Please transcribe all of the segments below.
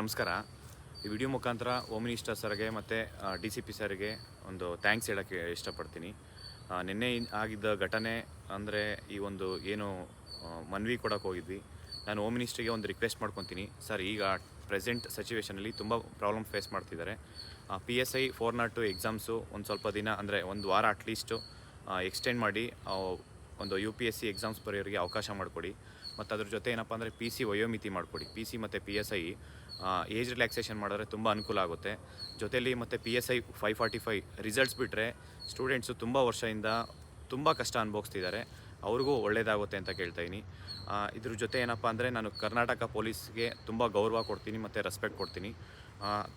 ನಮಸ್ಕಾರ. ಈ ವಿಡಿಯೋ ಮುಖಾಂತರ ಹೋಮ್ ಮಿನಿಸ್ಟರ್ ಸರ್ಗೆ ಮತ್ತು ಡಿ ಸಿ ಪಿ ಸರ್ಗೆ ಒಂದು ಥ್ಯಾಂಕ್ಸ್ ಹೇಳೋಕ್ಕೆ ಇಷ್ಟಪಡ್ತೀನಿ. ನಿನ್ನೆ ಆಗಿದ್ದ ಘಟನೆ ಅಂದರೆ ಈ ಒಂದು ಏನು ಮನವಿ ಕೊಡೋಕೆ ಹೋಗಿದ್ವಿ. ನಾನು ಹೋಮ್ ಮಿನಿಸ್ಟ್ರಿಗೆ ಒಂದು ರಿಕ್ವೆಸ್ಟ್ ಮಾಡ್ಕೊತೀನಿ. ಸರ್, ಈಗ ಪ್ರೆಸೆಂಟ್ ಸಿಚುವೇಷನಲ್ಲಿ ತುಂಬ ಪ್ರಾಬ್ಲಮ್ ಫೇಸ್ ಮಾಡ್ತಿದ್ದಾರೆ. P S I four naught two exams ಒಂದು ಸ್ವಲ್ಪ ದಿನ ಅಂದರೆ ಒಂದು ವಾರ ಅಟ್ಲೀಸ್ಟು ಎಕ್ಸ್ಟೆಂಡ್ ಮಾಡಿ ಒಂದು U P S C exams ಬರೆಯೋರಿಗೆ ಅವಕಾಶ ಮಾಡಿಕೊಡಿ. ಮತ್ತು ಅದ್ರ ಜೊತೆ ಏನಪ್ಪ ಅಂದರೆ ಪಿ ಸಿ ವಯೋಮಿತಿ ಮಾಡಿಕೊಡಿ. ಪಿ ಸಿ ಮತ್ತು P S I age relaxation ಮಾಡಿದ್ರೆ ತುಂಬ ಅನುಕೂಲ ಆಗುತ್ತೆ. ಜೊತೆಯಲ್ಲಿ ಮತ್ತು P S I five forty five results ಬಿಟ್ಟರೆ ಸ್ಟೂಡೆಂಟ್ಸು ತುಂಬ ವರ್ಷದಿಂದ ತುಂಬ ಕಷ್ಟ ಅನುಭವಿಸ್ತಿದ್ದಾರೆ. ಅವ್ರಿಗೂ ಒಳ್ಳೆಯದಾಗುತ್ತೆ ಅಂತ ಕೇಳ್ತಾಯಿನಿ ಇದ್ರ ಜೊತೆ ಏನಪ್ಪ ಅಂದರೆ ನಾನು ಕರ್ನಾಟಕ ಪೊಲೀಸ್ಗೆ ತುಂಬ ಗೌರವ ಕೊಡ್ತೀನಿ, ಮತ್ತು ರೆಸ್ಪೆಕ್ಟ್ ಕೊಡ್ತೀನಿ.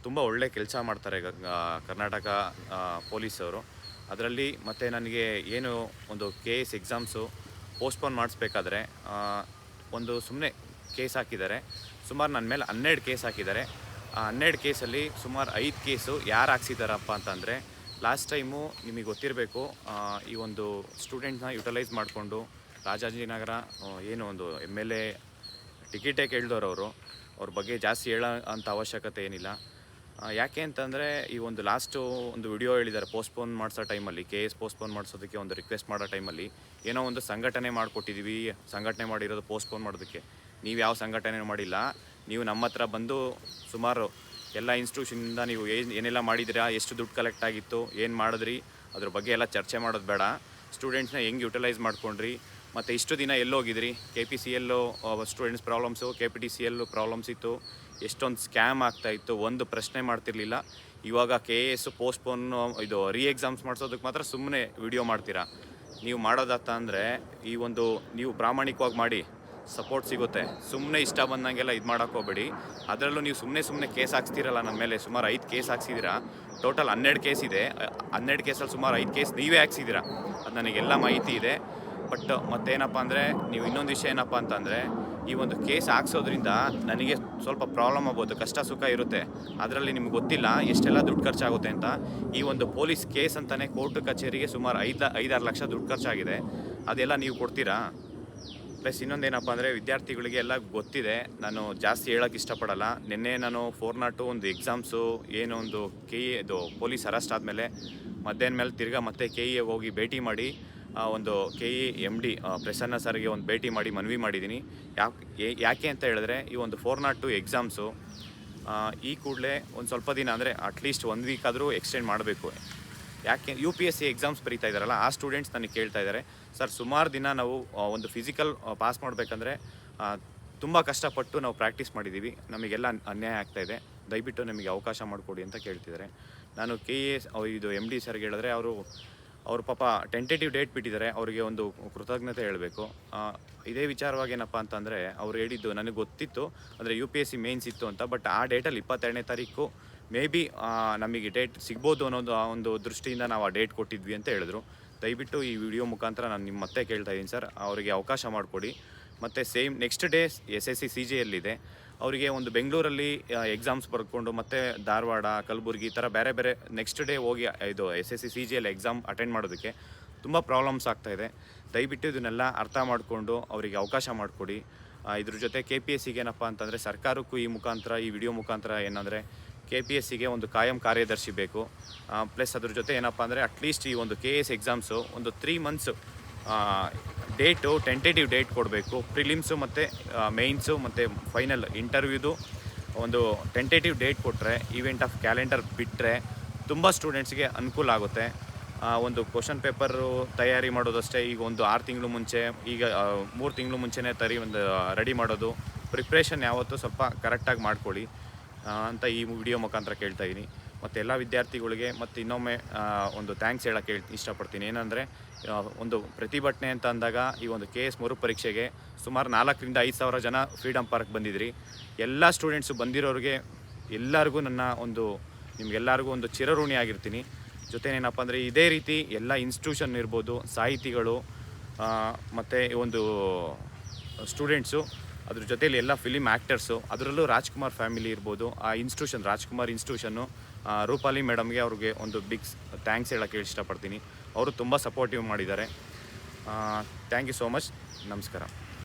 ತುಂಬ ಒಳ್ಳೆ ಕೆಲಸ ಮಾಡ್ತಾರೆ ಕರ್ನಾಟಕ ಪೊಲೀಸವರು ಅದರಲ್ಲಿ ಮತ್ತು ನನಗೆ ಏನು ಒಂದು ಕೆ ಎಸ್ ಎಕ್ಸಾಮ್ಸು ಪೋಸ್ಟ್ಪೋನ್ ಮಾಡಿಸ್ಬೇಕಾದ್ರೆ ಒಂದು ಸುಮ್ಮನೆ ಕೇಸ್ ಹಾಕಿದ್ದಾರೆ. ಸುಮಾರು ನನ್ನ ಮೇಲೆ ಹನ್ನೆರಡು ಕೇಸ್ ಹಾಕಿದ್ದಾರೆ. ಆ ಹನ್ನೆರಡು ಕೇಸಲ್ಲಿ ಸುಮಾರು ಐದು ಕೇಸು ಯಾರು ಹಾಕ್ಸಿದಾರಪ್ಪ ಅಂತಂದರೆ, ಲಾಸ್ಟ್ ಟೈಮು ನಿಮಗೆ ಗೊತ್ತಿರಬೇಕು ಈ ಒಂದು ಸ್ಟೂಡೆಂಟ್ನ ಯುಟಿಲೈಸ್ ಮಾಡಿಕೊಂಡು ರಾಜಾಜಿನಗರ ಏನು ಒಂದು ಎಂ ಎಲ್ ಎ ಟಿಕೆಟೇ ಕೇಳಿದವರು ಅವರು, ಅವ್ರ ಬಗ್ಗೆ ಜಾಸ್ತಿ ಹೇಳೋ ಅಂಥ ಅವಶ್ಯಕತೆ ಏನಿಲ್ಲ. ಯಾಕೆ ಅಂತಂದರೆ ಈ ಒಂದು ಲಾಸ್ಟು ಒಂದು ವಿಡಿಯೋ ಹೇಳಿದ್ದಾರೆ ಪೋಸ್ಟ್ಪೋನ್ ಮಾಡಿಸೋ ಟೈಮಲ್ಲಿ ಕೆ ಎಸ್ ಪೋಸ್ಟ್ಪೋನ್ ಮಾಡಿಸೋದಕ್ಕೆ ಒಂದು ರಿಕ್ವೆಸ್ಟ್ ಮಾಡೋ ಟೈಮಲ್ಲಿ ಏನೋ ಒಂದು ಸಂಘಟನೆ ಮಾಡಿಕೊಟ್ಟಿದ್ದೀವಿ ಸಂಘಟನೆ ಮಾಡಿರೋದು ಪೋಸ್ಟ್ಪೋನ್ ಮಾಡೋದಕ್ಕೆ. ನೀವು ಯಾವ ಸಂಘಟನೆ ಮಾಡಿಲ್ಲ, ನೀವು ನಮ್ಮ ಹತ್ರ ಬಂದು ಸುಮಾರು ಎಲ್ಲ ಇನ್ಸ್ಟಿಟ್ಯೂಷನಿಂದ ನೀವು ಏನು ಏನೆಲ್ಲ ಮಾಡಿದಿರಾ ಎಷ್ಟು ದುಡ್ಡು ಕಲೆಕ್ಟ್ ಆಗಿತ್ತು, ಏನು ಮಾಡಿದ್ರಿ, ಅದ್ರ ಬಗ್ಗೆ ಎಲ್ಲ ಚರ್ಚೆ ಮಾಡೋದು ಬೇಡ. ಸ್ಟೂಡೆಂಟ್ಸ್ನ ಹೆಂಗೆ ಯುಟಿಲೈಸ್ ಮಾಡ್ಕೊಂಡ್ರಿ, ಮತ್ತು ಇಷ್ಟು ದಿನ ಎಲ್ಲೋಗಿದ್ರಿ ಕೆ ಪಿ ಸಿ ಎಲ್ಲು students problems K P T C ಎಲ್ಲು ಪ್ರಾಬ್ಲಮ್ಸ್ ಇತ್ತು. ಎಷ್ಟೊಂದು ಸ್ಕ್ಯಾಮ್ ಆಗ್ತಾ ಇತ್ತು, ಒಂದು ಪ್ರಶ್ನೆ ಮಾಡ್ತಿರ್ಲಿಲ್ಲ. ಇವಾಗ ಕೆ ಎ ಎಸ್ ಪೋಸ್ಟ್ಪೋನ್ ಇದು ರೀ ಎಕ್ಸಾಮ್ಸ್ ಮಾಡಿಸೋದಕ್ಕೆ ಮಾತ್ರ ಸುಮ್ಮನೆ ವಿಡಿಯೋ ಮಾಡ್ತೀರಾ? ನೀವು ಮಾಡೋದತ್ತ ಅಂದರೆ ಈ ಒಂದು ನೀವು ಪ್ರಾಮಾಣಿಕವಾಗಿ ಮಾಡಿ ಸಪೋರ್ಟ್ ಸಿಗುತ್ತೆ. ಸುಮ್ಮನೆ ಇಷ್ಟ ಬಂದಂಗೆಲ್ಲ ಇದು ಮಾಡೋಕ್ಕೋಗ್ಬೇಡಿ ಅದರಲ್ಲೂ ನೀವು ಸುಮ್ಮನೆ ಸುಮ್ಮನೆ ಕೇಸ್ ಹಾಕ್ಸ್ತೀರಲ್ಲ ನಮ್ಮ ಮೇಲೆ, ಸುಮಾರು ಐದು ಕೇಸ್ ಹಾಕ್ಸಿದ್ದೀರಾ ಟೋಟಲ್ ಹನ್ನೆರಡು ಕೇಸ್ ಇದೆ. ಹನ್ನೆರಡು ಕೇಸಲ್ಲಿ ಸುಮಾರು ಐದು ಕೇಸ್ ನೀವೇ ಹಾಕ್ಸಿದ್ದೀರಾ ಅದು ನನಗೆಲ್ಲ ಮಾಹಿತಿ ಇದೆ. ಬಟ್ ಮತ್ತೇನಪ್ಪ ಅಂದರೆ, ನೀವು ಇನ್ನೊಂದು ವಿಷಯ ಏನಪ್ಪ ಅಂತಂದರೆ ಈ ಒಂದು ಕೇಸ್ ಹಾಕ್ಸೋದ್ರಿಂದ ನನಗೆ ಸ್ವಲ್ಪ ಪ್ರಾಬ್ಲಮ್ ಆಗ್ಬೋದು, ಕಷ್ಟ ಸುಖ ಇರುತ್ತೆ. ಅದರಲ್ಲಿ ನಿಮ್ಗೆ ಗೊತ್ತಿಲ್ಲ, ಎಷ್ಟೆಲ್ಲ ದುಡ್ಡು ಖರ್ಚಾಗುತ್ತೆ ಅಂತ. ಈ ಒಂದು ಪೊಲೀಸ್ ಕೇಸ್ ಅಂತಲೇ ಕೋರ್ಟ್ ಕಚೇರಿಗೆ ಸುಮಾರು ಐದು ಐದಾರು ಲಕ್ಷ ದುಡ್ಡು ಖರ್ಚಾಗಿದೆ. ಅದೆಲ್ಲ ನೀವು ಕೊಡ್ತೀರಾ? ಪ್ಲಸ್ ಇನ್ನೊಂದೇನಪ್ಪ ಅಂದರೆ ವಿದ್ಯಾರ್ಥಿಗಳಿಗೆ ಎಲ್ಲ ಗೊತ್ತಿದೆ. ನಾನು ಜಾಸ್ತಿ ಹೇಳೋಕೆ ಇಷ್ಟಪಡಲ್ಲ. ನಿನ್ನೆ ನಾನು ಫೋರ್ ನಾಟು ಒಂದು ಎಕ್ಸಾಮ್ಸು ಏನೋ ಒಂದು ಕೆ ಇ ಇದು ಪೊಲೀಸ್ ಅರೆಸ್ಟ್ ಆದಮೇಲೆ ಮಧ್ಯಾಹ್ನ ಮೇಲೆ ತಿರ್ಗಾ ಮತ್ತೆ ಕೆ ಇಗೆ ಹೋಗಿ ಭೇಟಿ ಮಾಡಿ ಒಂದು K E M D Prasanna ಸರ್ಗೆ ಒಂದು ಭೇಟಿ ಮಾಡಿ ಮನವಿ ಮಾಡಿದ್ದೀನಿ ಯಾಕೆ ಯಾಕೆ ಅಂತ ಹೇಳಿದ್ರೆ ಈ ಒಂದು ಫೋರ್ ನಾಟ್ ಟು ಎಕ್ಸಾಮ್ಸು ಈ ಕೂಡಲೇ ಒಂದು ಸ್ವಲ್ಪ ದಿನ ಅಂದರೆ ಅಟ್ಲೀಸ್ಟ್ ಒಂದು ವೀಕ್ ಆದರೂ ಎಕ್ಸ್ಟೆಂಡ್ ಮಾಡಬೇಕು. ಯಾಕೆ U P S C exams ಬರೀತಾ ಇದ್ದಾರಲ್ಲ, ಆ ಸ್ಟೂಡೆಂಟ್ಸ್ ನನಗೆ ಕೇಳ್ತಾ ಇದ್ದಾರೆ ಸರ್, ಸುಮಾರು ದಿನ ನಾವು ಒಂದು ಫಿಸಿಕಲ್ ಪಾಸ್ ಮಾಡಬೇಕಂದ್ರೆ ತುಂಬ ಕಷ್ಟಪಟ್ಟು ನಾವು ಪ್ರಾಕ್ಟೀಸ್ ಮಾಡಿದ್ದೀವಿ ನಮಗೆಲ್ಲ ಅನ್ಯಾಯ ಆಗ್ತಾ ಇದೆ. ದಯವಿಟ್ಟು ನಮಗೆ ಅವಕಾಶ ಮಾಡಿಕೊಡಿ ಅಂತ ಕೇಳ್ತಿದ್ದಾರೆ ನಾನು ಕೆ ಎಸ್ ಇದು ಎಂ ಡಿ ಸರ್ಗೆ ಹೇಳಿದ್ರೆ ಅವರು ಅವ್ರ ಪಾಪ ಟೆಂಟೇಟಿವ್ ಡೇಟ್ ಬಿಟ್ಟಿದ್ದಾರೆ, ಅವರಿಗೆ ಒಂದು ಕೃತಜ್ಞತೆ ಹೇಳಬೇಕು. ಇದೇ ವಿಚಾರವಾಗಿ ಏನಪ್ಪ ಅಂತಂದರೆ, ಅವ್ರು ಹೇಳಿದ್ದು ನನಗೆ ಗೊತ್ತಿತ್ತು ಅಂದರೆ U P S C mains ಇತ್ತು ಅಂತ ಬಟ್ ಆ ಡೇಟಲ್ಲಿ ಇಪ್ಪತ್ತೆರಡನೇ ತಾರೀಕು ಮೇ ಬಿ ನಮಗೆ ಡೇಟ್ ಸಿಗ್ಬೋದು ಅನ್ನೋದು ಆ ಒಂದು ದೃಷ್ಟಿಯಿಂದ ನಾವು ಆ ಡೇಟ್ ಕೊಟ್ಟಿದ್ವಿ ಅಂತ ಹೇಳಿದ್ರು. ದಯವಿಟ್ಟು ಈ ವಿಡಿಯೋ ಮುಖಾಂತರ ನಾನು ನಿಮ್ಮ ಮತ್ತೆ ಕೇಳ್ತಾ ಇದ್ದೀನಿ ಸರ್, ಅವರಿಗೆ ಅವಕಾಶ ಮಾಡಿಕೊಡಿ. ಮತ್ತು same next day S S C C ಜಿಯಲ್ಲಿದೆ ಅವರಿಗೆ ಒಂದು ಬೆಂಗಳೂರಲ್ಲಿ ಎಕ್ಸಾಮ್ಸ್ ಬರ್ಕೊಂಡು ಮತ್ತೆ ಧಾರವಾಡ, ಕಲಬುರಗಿ ಈ ಥರ ಬೇರೆ ಬೇರೆ ನೆಕ್ಸ್ಟ್ ಡೇ ಹೋಗಿ, ಇದು ಎಸ್ ಎಸ್ ಸಿ ಸಿ ಜಿಯಲ್ಲಿ ಎಕ್ಸಾಮ್ ಅಟೆಂಡ್ ಮಾಡೋದಕ್ಕೆ ತುಂಬ ಪ್ರಾಬ್ಲಮ್ಸ್ ಆಗ್ತಾ ಇದೆ. ದಯವಿಟ್ಟು ಇದನ್ನೆಲ್ಲ ಅರ್ಥ ಮಾಡಿಕೊಂಡು ಅವರಿಗೆ ಅವಕಾಶ ಮಾಡಿಕೊಡಿ. ಇದ್ರ ಜೊತೆ ಕೆ ಪಿ ಎಸ್ ಸಿಗೆ ಏನಪ್ಪ ಅಂತಂದರೆ ಸರ್ಕಾರಕ್ಕೂ ಈ ಮುಖಾಂತರ, ಈ ವಿಡಿಯೋ ಮುಖಾಂತರ ಏನಂದರೆ ಕೆ ಪಿ ಎಸ್ ಸಿಗೆ ಒಂದು ಕಾಯಂ ಕಾರ್ಯದರ್ಶಿ ಬೇಕು. ಪ್ಲಸ್ ಅದ್ರ ಜೊತೆ ಏನಪ್ಪ ಅಂದರೆ ಅಟ್ಲೀಸ್ಟ್ ಈ ಒಂದು ಕೆ ಎಸ್ ಎಕ್ಸಾಮ್ಸು ಒಂದು three months date tentative date ಕೊಡಬೇಕು. ಪ್ರಿಲಿಮ್ಸು ಮತ್ತು ಮೇಯ್ನ್ಸು ಮತ್ತು ಫೈನಲ್ ಇಂಟರ್ವ್ಯೂದು ಒಂದು ಟೆಂಟೇಟಿವ್ ಡೇಟ್ ಕೊಟ್ಟರೆ ಈವೆಂಟ್ ಆಫ್ ಕ್ಯಾಲೆಂಡರ್ ಬಿಟ್ಟರೆ ತುಂಬ ಸ್ಟೂಡೆಂಟ್ಸ್ಗೆ ಅನುಕೂಲ ಆಗುತ್ತೆ. ಒಂದು ಕ್ವಶನ್ ಪೇಪರು ತಯಾರಿ ಮಾಡೋದಷ್ಟೇ, ಈಗ ಒಂದು ಆರು ತಿಂಗಳು ಮುಂಚೆ, ಈಗ ಮೂರು ತಿಂಗಳು ಮುಂಚೆನೇ ತರಿ, ಒಂದು ರೆಡಿ ಮಾಡೋದು. ಪ್ರಿಪ್ರೇಷನ್ ಯಾವತ್ತೂ ಸ್ವಲ್ಪ ಕರೆಕ್ಟಾಗಿ ಮಾಡ್ಕೊಳ್ಳಿ. ಅಂತ ಈ ವಿಡಿಯೋ ಮುಖಾಂತರ ಕೇಳ್ತಾ ಇದ್ದೀನಿ ಮತ್ತು ಎಲ್ಲ ವಿದ್ಯಾರ್ಥಿಗಳಿಗೆ ಮತ್ತು ಇನ್ನೊಮ್ಮೆ ಒಂದು ಥ್ಯಾಂಕ್ಸ್ ಹೇಳೋಕ್ಕೆ ಇಷ್ಟಪಡ್ತೀನಿ. ಏನಂದರೆ ಒಂದು ಪ್ರತಿಭಟನೆ ಅಂತ ಅಂದಾಗ ಈ ಒಂದು ಕೆ ಎಸ್ ಮರು ಪರೀಕ್ಷೆಗೆ ಸುಮಾರು ನಾಲ್ಕರಿಂದ ಐದು ಸಾವಿರ ಜನ ಫ್ರೀಡಮ್ ಪಾರ್ಕ್ ಬಂದಿದ್ರಿ. ಎಲ್ಲ ಸ್ಟೂಡೆಂಟ್ಸು ಬಂದಿರೋರಿಗೆ ಎಲ್ಲರಿಗೂ ನನ್ನ ಒಂದು, ನಿಮಗೆಲ್ಲರಿಗೂ ಒಂದು ಚಿರಋಣಿ ಆಗಿರ್ತೀನಿ. ಜೊತೆ ಏನಪ್ಪ ಅಂದರೆ ಇದೇ ರೀತಿ ಎಲ್ಲ ಇನ್ಸ್ಟಿಟ್ಯೂಷನ್ ಇರ್ಬೋದು, ಸಾಹಿತಿಗಳು ಮತ್ತು ಒಂದು ಸ್ಟೂಡೆಂಟ್ಸು ಅದ್ರ ಜೊತೆಯಲ್ಲಿ ಎಲ್ಲ ಫಿಲಿಮ್ ಆ್ಯಕ್ಟರ್ಸು ಅದರಲ್ಲೂ ರಾಜ್ಕುಮಾರ್ ಫ್ಯಾಮಿಲಿ ಇರ್ಬೋದು. ಆ ಇನ್ಸ್ಟಿಟ್ಯೂಷನ್ ರಾಜ್ಕುಮಾರ್ ಇನ್ಸ್ಟಿಟ್ಯೂಷನ್ನು ರೂಪಾಲಿ ಮೇಡಮ್ಗೆ ಅವ್ರಿಗೆ ಒಂದು ಬಿಗ್ ಥ್ಯಾಂಕ್ಸ್ ಹೇಳೋಕ್ಕೆ ಇಷ್ಟಪಡ್ತೀನಿ. ಅವರು ತುಂಬ ಸಪೋರ್ಟಿವ್ ಮಾಡಿದ್ದಾರೆ. ಥ್ಯಾಂಕ್ ಯು ಸೋ ಮಚ್ ನಮಸ್ಕಾರ.